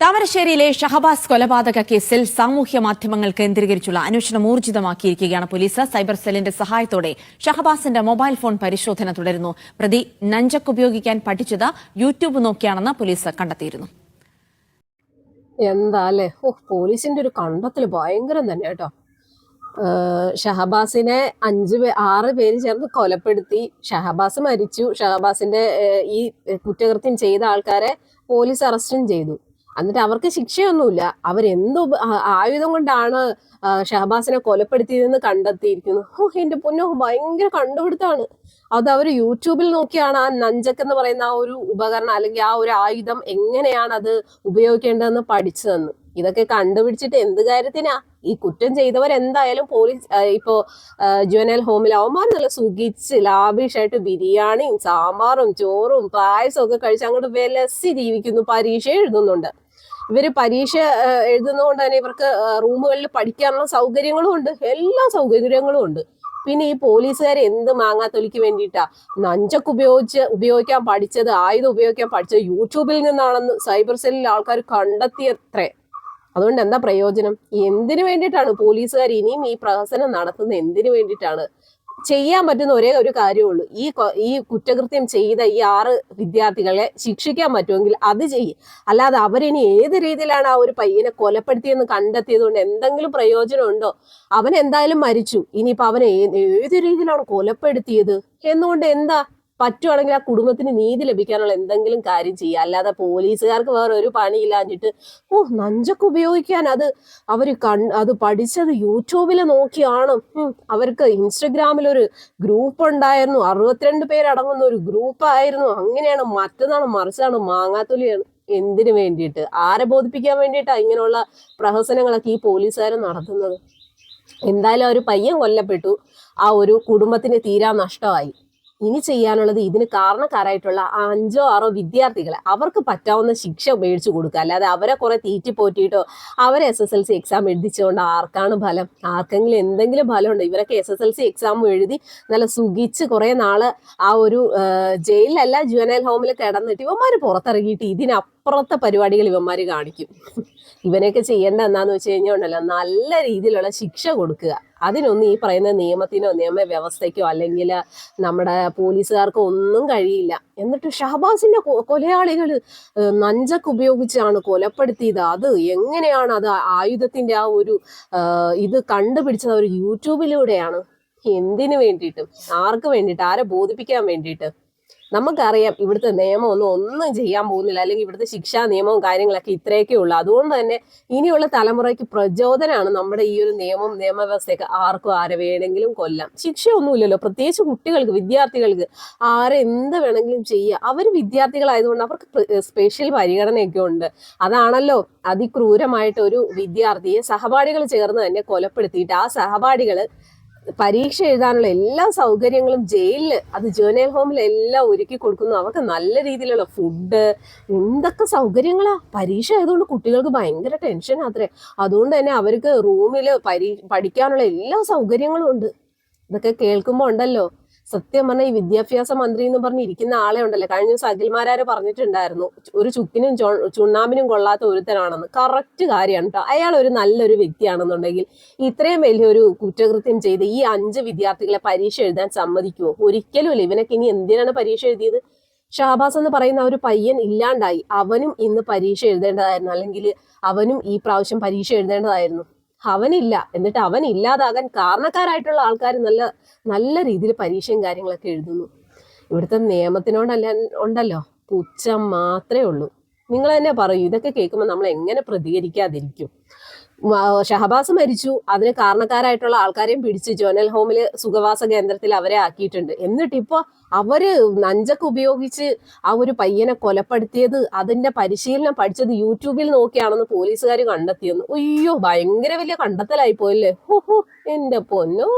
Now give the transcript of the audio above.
താമരശ്ശേരിയിലെ ഷഹബാസ് കൊലപാതക കേസിൽ സാമൂഹ്യ മാധ്യമങ്ങൾ കേന്ദ്രീകരിച്ചുള്ള അന്വേഷണം ഊർജിതമാക്കിയിരിക്കുകയാണ് പോലീസ്. സൈബർ സെല്ലിന്റെ സഹായത്തോടെ ഷഹബാസിന്റെ മൊബൈൽ ഫോൺ പരിശോധന തുടരുന്നു. പ്രതി നഞ്ചക്ക് ഉപയോഗിക്കാൻ പഠിച്ചത് യൂട്യൂബ് നോക്കിയാണെന്ന് പോലീസ് കണ്ടെത്തിയിരുന്നു. എന്താ അല്ലേ ഓ പോലീസിന്റെ ഒരു കണ്ടെത്തൽ ഭയങ്കരം തന്നെ കേട്ടോ. ഷഹബാസിനെ അഞ്ച് പേ ആറ് പേര് ചേർന്ന് കൊലപ്പെടുത്തി. ഷഹബാസ് മരിച്ചു. ഷഹബാസിന്റെ ഈ കുറ്റകൃത്യം ചെയ്ത ആൾക്കാരെ പോലീസ് അറസ്റ്റും ചെയ്തു. എന്നിട്ട് അവർക്ക് ശിക്ഷയൊന്നുമില്ല. അവരെന്ത് ആയുധം കൊണ്ടാണ് ഷഹബാസിനെ കൊലപ്പെടുത്തിയതെന്ന് കണ്ടെത്തിയിരിക്കുന്നു. ഓ എന്റെ പൊന്നോ ഭയങ്കര കണ്ടുപിടുത്താണ് അത് അവർ യൂട്യൂബിൽ നോക്കിയാണ് ആ നഞ്ചക്ക് എന്ന് പറയുന്ന ആ ഒരു ഉപകരണം അല്ലെങ്കിൽ ആ ഒരു ആയുധം എങ്ങനെയാണ് അത് ഉപയോഗിക്കേണ്ടതെന്ന് പഠിച്ചു തന്നു ഇതൊക്കെ കണ്ടുപിടിച്ചിട്ട് എന്ത് കാര്യത്തിനാ? ഈ കുറ്റം ചെയ്തവർ എന്തായാലും പോലീസ് ഇപ്പോ ജുവനൽ ഹോമിൽ അവന്മാർ നല്ല സുഖിച്ച് ലാവിഷായിട്ട് ബിരിയാണിയും സാമ്പാറും ചോറും പായസവും ഒക്കെ കഴിച്ച് അങ്ങോട്ട് വിലസി ജീവിക്കുന്നു. പരീക്ഷ എഴുതുന്നുണ്ട്. ഇവർ പരീക്ഷ എഴുതുന്നതുകൊണ്ട് തന്നെ ഇവർക്ക് റൂമുകളിൽ പഠിക്കാനുള്ള സൗകര്യങ്ങളും ഉണ്ട്. എല്ലാ സൗകര്യങ്ങളും ഉണ്ട്. പിന്നെ ഈ പോലീസുകാർ എന്ത് മാങ്ങാത്തൊലിക്ക് വേണ്ടിയിട്ടാ? നഞ്ചക്ക് ഉപയോഗിച്ച് ഉപയോഗിക്കാൻ പഠിച്ചത് ആയുധം ഉപയോഗിക്കാൻ പഠിച്ചത് യൂട്യൂബിൽ നിന്നാണെന്ന് സൈബർ സെല്ലിൽ ആൾക്കാർ കണ്ടെത്തിയത്രേ. അതുകൊണ്ട് എന്താ പ്രയോജനം? എന്തിനു വേണ്ടിയിട്ടാണ് പോലീസുകാർ ഇനിയും ഈ പ്രഹസനം നടത്തുന്നത്? എന്തിനു വേണ്ടിയിട്ടാണ്? ചെയ്യാൻ പറ്റുന്ന ഒരേ ഒരു കാര്യമുള്ളൂ. ഈ ഈ കുറ്റകൃത്യം ചെയ്ത ഈ ആറ് വിദ്യാർത്ഥികളെ ശിക്ഷിക്കാൻ പറ്റുമെങ്കിൽ അത് ചെയ്യും. അല്ലാതെ അവരിനി ഏത് രീതിയിലാണ് ആ ഒരു പയ്യനെ കൊലപ്പെടുത്തിയെന്ന് കണ്ടെത്തിയത് കൊണ്ട് എന്തെങ്കിലും പ്രയോജനം ഉണ്ടോ അവൻ എന്തായാലും മരിച്ചു. ഇനിയിപ്പോ അവനെ ഏത് രീതിയിലാണ് കൊലപ്പെടുത്തിയത്? എന്നുകൊണ്ട് എന്താ പറ്റുവാണെങ്കിൽ ആ കുടുംബത്തിന് നീതി ലഭിക്കാനുള്ള എന്തെങ്കിലും കാര്യം ചെയ്യുക. അല്ലാതെ പോലീസുകാർക്ക് വേറെ ഒരു പണിയില്ലാഞ്ഞിട്ട് ഓ നഞ്ചൊക്കെ ഉപയോഗിക്കാൻ അത് അവർ കൺ അത് പഠിച്ചത് യൂട്യൂബിൽ നോക്കിയാണ്. അവർക്ക് ഇൻസ്റ്റഗ്രാമിൽ ഒരു ഗ്രൂപ്പ് ഉണ്ടായിരുന്നു അറുപത്തിരണ്ട് പേരടങ്ങുന്ന ഒരു ഗ്രൂപ്പായിരുന്നു. അങ്ങനെയാണ് മറ്റന്നാണ് മറിച്ചാണ് മാങ്ങാത്തൊലിയാണ്. എന്തിനു വേണ്ടിയിട്ട്? ആരെ ബോധിപ്പിക്കാൻ വേണ്ടിയിട്ടാണ് ഇങ്ങനെയുള്ള പ്രഹസനങ്ങളൊക്കെ ഈ പോലീസുകാർ നടത്തുന്നത്? എന്തായാലും ആ ഒരു പയ്യൻ കൊല്ലപ്പെട്ടു. ആ ഒരു കുടുംബത്തിന് തീരാ നഷ്ടമായി. ഇനി ചെയ്യാനുള്ളത് ഇതിന് കാരണക്കാരായിട്ടുള്ള അഞ്ചോ ആറോ വിദ്യാർത്ഥികളെ അവർക്ക് പറ്റാവുന്ന ശിക്ഷ മേടിച്ചു കൊടുക്കുക. അല്ലാതെ അവരെ കുറെ തീറ്റി പോറ്റിയിട്ടോ അവരെ S S L C exam എഴുതിച്ചുകൊണ്ട് ആർക്കാണ് ഫലം? ആർക്കെങ്കിലും എന്തെങ്കിലും ഫലമുണ്ടോ? ഇവരൊക്കെ S S L C exam എഴുതി നല്ല സുഖിച്ച് കുറെ നാൾ ആ ഒരു ജയിലല്ല ജുവനൽ ഹോമിൽ കിടന്നിട്ട് ഇവന്മാര് പുറത്തിറങ്ങിയിട്ട് ഇതിനപ്പുറത്തെ പരിപാടികൾ ഇവന്മാര് കാണിക്കും. ഇവനെയൊക്കെ ചെയ്യേണ്ട എന്താന്ന് വെച്ച് കഴിഞ്ഞാൽ ഉണ്ടല്ലോ നല്ല രീതിയിലുള്ള ശിക്ഷ കൊടുക്കുക. അതിനൊന്നും ഈ പറയുന്ന നിയമത്തിനോ നിയമവ്യവസ്ഥയ്ക്കോ അല്ലെങ്കിൽ നമ്മുടെ പോലീസുകാർക്കോ ഒന്നും കഴിയില്ല. എന്നിട്ട് ഷഹബാസിന്റെ കൊലയാളികൾ നഞ്ചക്ക് ഉപയോഗിച്ചാണ് കൊലപ്പെടുത്തിയത്. അത് എങ്ങനെയാണ് അത് ആയുധത്തിന്റെ ആ ഒരു ഇത് കണ്ടുപിടിച്ചത് അവർ യൂട്യൂബിലൂടെയാണ്. എന്തിനു വേണ്ടിയിട്ട്? ആർക്ക് വേണ്ടിയിട്ട്? ആരെ ബോധിപ്പിക്കാൻ വേണ്ടിയിട്ട്? നമുക്കറിയാം ഇവിടുത്തെ നിയമമൊന്നും ഒന്നും ചെയ്യാൻ പോകുന്നില്ല. അല്ലെങ്കിൽ ഇവിടുത്തെ ശിക്ഷാ നിയമവും കാര്യങ്ങളൊക്കെ ഇത്രയൊക്കെ ഉള്ളൂ. അതുകൊണ്ട് തന്നെ ഇനിയുള്ള തലമുറയ്ക്ക് പ്രചോദനമാണ് നമ്മുടെ ഈ ഒരു നിയമം നിയമവ്യവസ്ഥയൊക്കെ ആർക്കും ആരെ വേണമെങ്കിലും കൊല്ലാം. ശിക്ഷയൊന്നുമില്ലല്ലോ. പ്രത്യേകിച്ച് കുട്ടികൾക്ക് വിദ്യാർത്ഥികൾക്ക് ആരെ എന്ത് വേണമെങ്കിലും ചെയ്യുക അവർ വിദ്യാർത്ഥികളായതുകൊണ്ട് അവർക്ക് സ്പെഷ്യൽ പരിഗണനയൊക്കെ ഉണ്ട്. അതാണല്ലോ അതിക്രൂരമായിട്ട് ഒരു വിദ്യാർത്ഥിയെ സഹപാഠികൾ ചേർന്ന് തന്നെ കൊലപ്പെടുത്തിയിട്ട് ആ സഹപാഠികൾ പരീക്ഷ എഴുതാനുള്ള എല്ലാ സൗകര്യങ്ങളും ജയിലിൽ അത് ജേർണൽ ഹോമിൽ എല്ലാം ഒരുക്കി കൊടുക്കുന്നു. അവർക്ക് നല്ല രീതിയിലുള്ള ഫുഡ് എന്തൊക്കെ സൗകര്യങ്ങളാ. പരീക്ഷ ആയതുകൊണ്ട് കുട്ടികൾക്ക് ഭയങ്കര ടെൻഷൻ അത്രേ. അതുകൊണ്ട് തന്നെ അവർക്ക് റൂമിൽ പരീ പഠിക്കാനുള്ള എല്ലാ സൗകര്യങ്ങളും ഉണ്ട്. ഇതൊക്കെ കേൾക്കുമ്പോൾ ഉണ്ടല്ലോ. സത്യം പറഞ്ഞാൽ ഈ വിദ്യാഭ്യാസ മന്ത്രി എന്ന് പറഞ്ഞ് ഇരിക്കുന്ന ആളെ ഉണ്ടല്ലോ. കഴിഞ്ഞ ദിവസം അഖിൽമാരാര് പറഞ്ഞിട്ടുണ്ടായിരുന്നു ഒരു ചുക്കിനും ചുണ്ണാമ്പിനും കൊള്ളാത്ത ഒരുത്തനാണെന്ന്. കറക്റ്റ് കാര്യമാണ് അയാൾ ഒരു നല്ലൊരു വ്യക്തിയാണെന്നുണ്ടെങ്കിൽ ഇത്രയും വലിയൊരു കുറ്റകൃത്യം ചെയ്ത് ഈ അഞ്ച് വിദ്യാർത്ഥികളെ പരീക്ഷ എഴുതാൻ സമ്മതിക്കുമോ ഒരിക്കലും ഇല്ല ഇവനൊക്കെ ഇനി എന്തിനാണ് പരീക്ഷ എഴുതിയത്? ഷാബാസ് എന്ന് പറയുന്ന ഒരു പയ്യൻ ഇല്ലാണ്ടായി. അവനും ഇന്ന് പരീക്ഷ എഴുതേണ്ടതായിരുന്നു. അല്ലെങ്കിൽ അവനും ഈ പ്രാവശ്യം പരീക്ഷ എഴുതേണ്ടതായിരുന്നു. അവനില്ല. എന്നിട്ട് അവൻ ഇല്ലാതാകാൻ കാരണക്കാരായിട്ടുള്ള ആൾക്കാർ നല്ല നല്ല രീതിയിൽ പരീക്ഷയും കാര്യങ്ങളൊക്കെ എഴുതുന്നു. ഇവിടുത്തെ നിയമത്തിനോടല്ല ഉണ്ടല്ലോ. പുച്ഛം മാത്രമേ ഉള്ളൂ. നിങ്ങൾ തന്നെ പറയൂ. ഇതൊക്കെ കേൾക്കുമ്പോൾ നമ്മൾ എങ്ങനെ പ്രതികരിക്കാതിരിക്കും? ഷഹബാസ് മരിച്ചു. അതിന് കാരണക്കാരായിട്ടുള്ള ആൾക്കാരെയും പിടിച്ച് ജോനൽ ഹോമിൽ സുഖവാസ കേന്ദ്രത്തിൽ അവരെ ആക്കിയിട്ടുണ്ട്. എന്നിട്ട് ഇപ്പൊ അവർ നഞ്ചക്ക് ഉപയോഗിച്ച് ആ ഒരു പയ്യനെ കൊലപ്പെടുത്തിയത് അതിന്റെ പരിശീലനം പഠിച്ചത് യൂട്യൂബിൽ നോക്കിയാണെന്ന് പോലീസുകാർ കണ്ടെത്തിയെന്ന്. അയ്യോ ഭയങ്കര വലിയ കണ്ടെത്തലായി പോയല്ലേ ഹോ ഹോ എന്റെ പൊന്നോ.